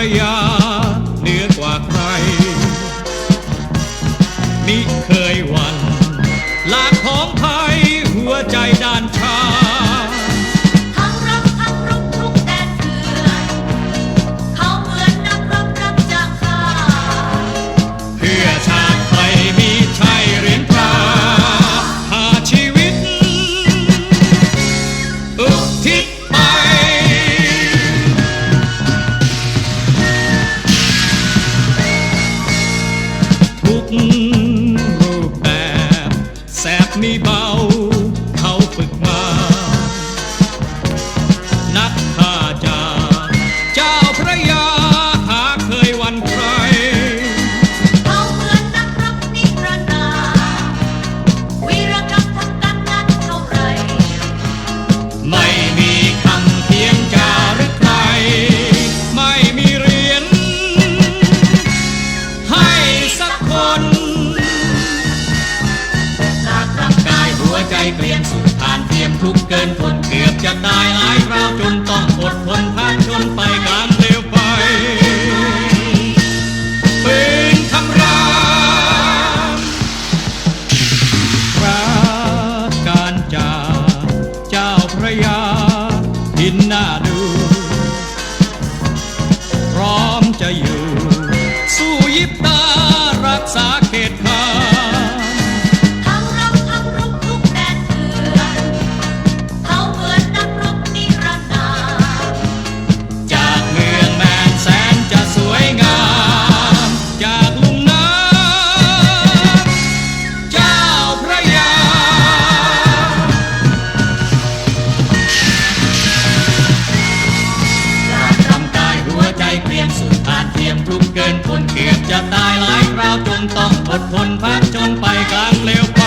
ระยาเหนือกว่าใคร มิเคยวันหลักของไทยหัวใจด้าน รูปแบบแสบมีเบา เขาฝึกมา นักฆ่าจาเจ้าพระยาหาเคยหวันใคร เขาเหมือนนักรบนิรนามวีรกรรมทำการงานเท่าไร ไม่ เปลี่ยนสู่านเทียมทุกเกินทนเกือบจะตายหลายคราวจนต้องอดทนผ่านชนไปกางเปลวไฟปืนคำรามรักการจากเจ้าพระยาหินหน้าดู พร้อมจะอยู่ สู้ยิบตา อดทนพักจนไปกลางเร็ว